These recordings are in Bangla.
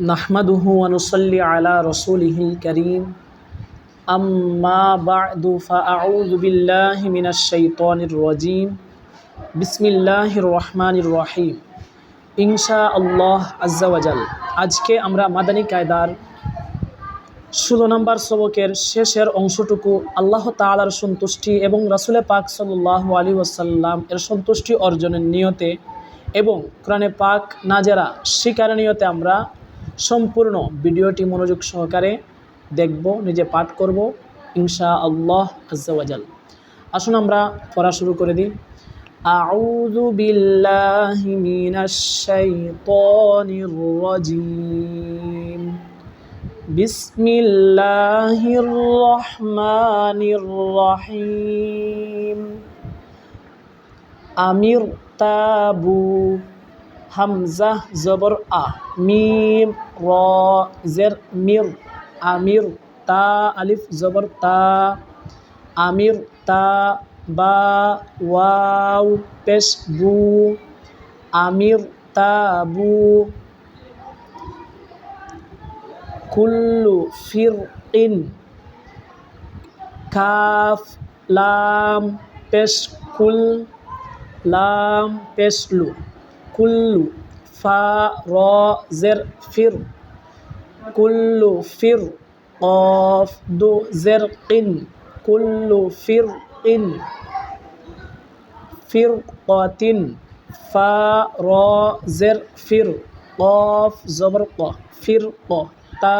নাহমাদুহু আনুসল্লি আলা রসুলহিল করিম। আম্মা বাদু ফাউযু বিল্লাহি মিনাশ শাইতানির রাজিম। বিসমিল্লাহির রহমানির রহিম। ইনশা আল্লাহ আজ্জাওয়াজাল আজকে আমরা মাদানী কায়দার ষোলো নম্বর সবকের শেষের অংশটুকু আল্লাহ তালার সন্তুষ্টি এবং রাসুলে পাক সাল্লাহ আলী ওয়াসাল্লাম এর সন্তুষ্টি অর্জনের নিয়তে এবং কোরআনে পাক নাজেরা শিকার নিয়তে আমরা সম্পূর্ণ ভিডিওটি মনোযোগ সহকারে দেখব নিজে পাঠ করব ইনশা আল্লাহ আজ্জাওয়াজাল আসুন আমরা পড়া শুরু করে দিই أعوذ بالله من الشيطان الرجيم بسم الله الرحمن الرحيم أمير Hamzah zabar A. Mim Ro Zer Mir. Amir Ta Alif zabar Ta. Amir Ta Ba Waw Pes Bu. Amir Ta Bu. Kullu Firqin. Kaf Lam Pes Kul Lam Pes Lu. কুল্লু ফা র জের ফির। কুল্লু ফির কফ দু জের কিন। কুল্লু ফির ইন। ফির কতিন। ফা র জের ফির কফ জবর ক। ফির ক তা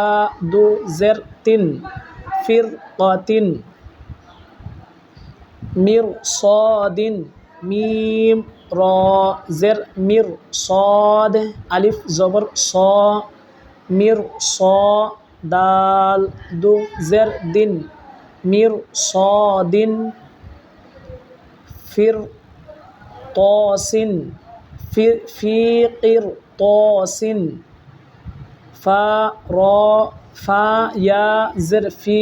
দু জের তিন। ফির কতিন। মির সদিন মিম র জের মির সদ আলিফ জবর স মির স দাল দু জের দিন মির সদিন ফির তসিন ফিকির তসিন ফা র ফা ইয়া জের ফি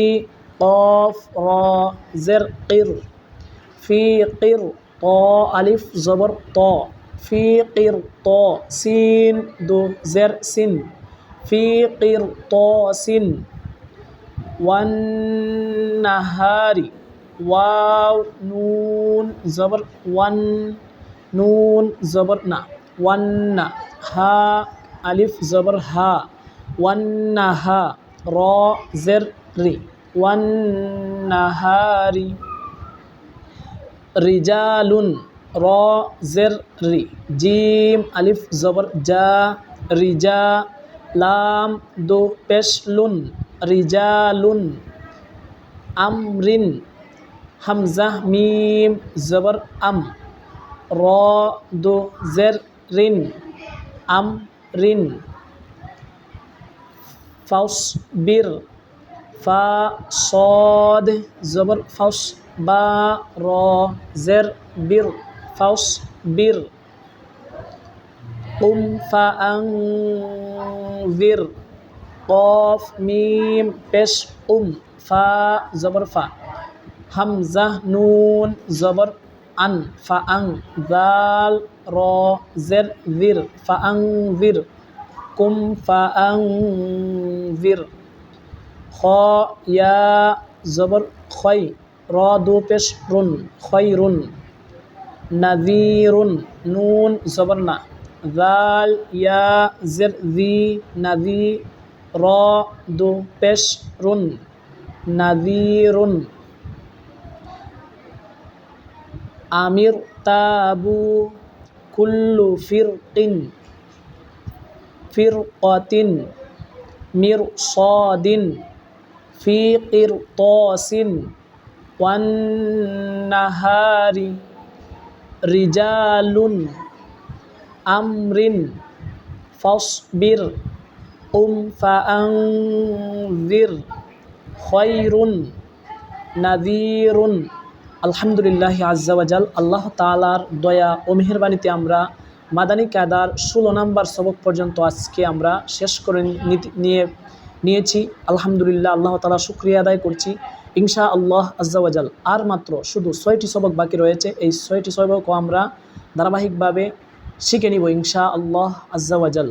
قاف را زر قر في قر طا ألف زبر طا في قر طا سين دو زر سن في قر طا سن والنهار واو نون زبر ون نون زبر نا ون ها ألف زبر ها والنها را زر ري والنهار রিজালুন র জের রি জিম, আলিফ, জবর, জা, রিজা, লাম, দো, পেশলুন, রিজালুন, আমরিন হামজাহ মিম, জবর, আম র দো জের রিন আম রিন ফাউস বীর ফা, সদ, জবর, ফাউস বা র, জের, বীর, ফাউস, বীর। কুম ফা, আং, বীর। কফ, মিম, পেশ, উম, ফা, জবর, ফা। হামজাহ নুন, জবর, আন, ফা, আং। দাল র, জের, বীর, ফা, আং, বীর। কুম, ফা, আং, বীর। খ, ইয়া, জবর, খয়। রদুপেশ রুন খৈরুন নাজিরুন নুন জবরনা জাল ইয়া, জের, জি নাজি র দু পেশ রুন নাজিরুন আমির, তাবু, কুল্লু, ফিরকিন, ফিরকতিন, মির, সদিন, ফি কিরতসিন ওয়ান্নাহারি রিজালুন আমরিন ফসবির উম ফির খয়রুন নাদিরুন আলহামদুলিল্লাহ আজাল আল্লাহ তালার দয়া ও মেহরবানিতে আমরা মাদানী কাদার ষোলো নম্বর সবক পর্যন্ত আজকে আমরা শেষ করে নিয়ে নিয়েছি। আলহামদুলিল্লাহ আল্লাহ তালা শুক্রিয়া আদায় করছি। ইনশা আল্লাহ আজ্জাওয়াজাল আর মাত্র শুধু ছয়টি সবক বাকি রয়েছে। এই ছয়টি সবকও আমরা ধারাবাহিকভাবে শিখে নিব ইনশা আল্লাহ আজ্জাওয়াজাল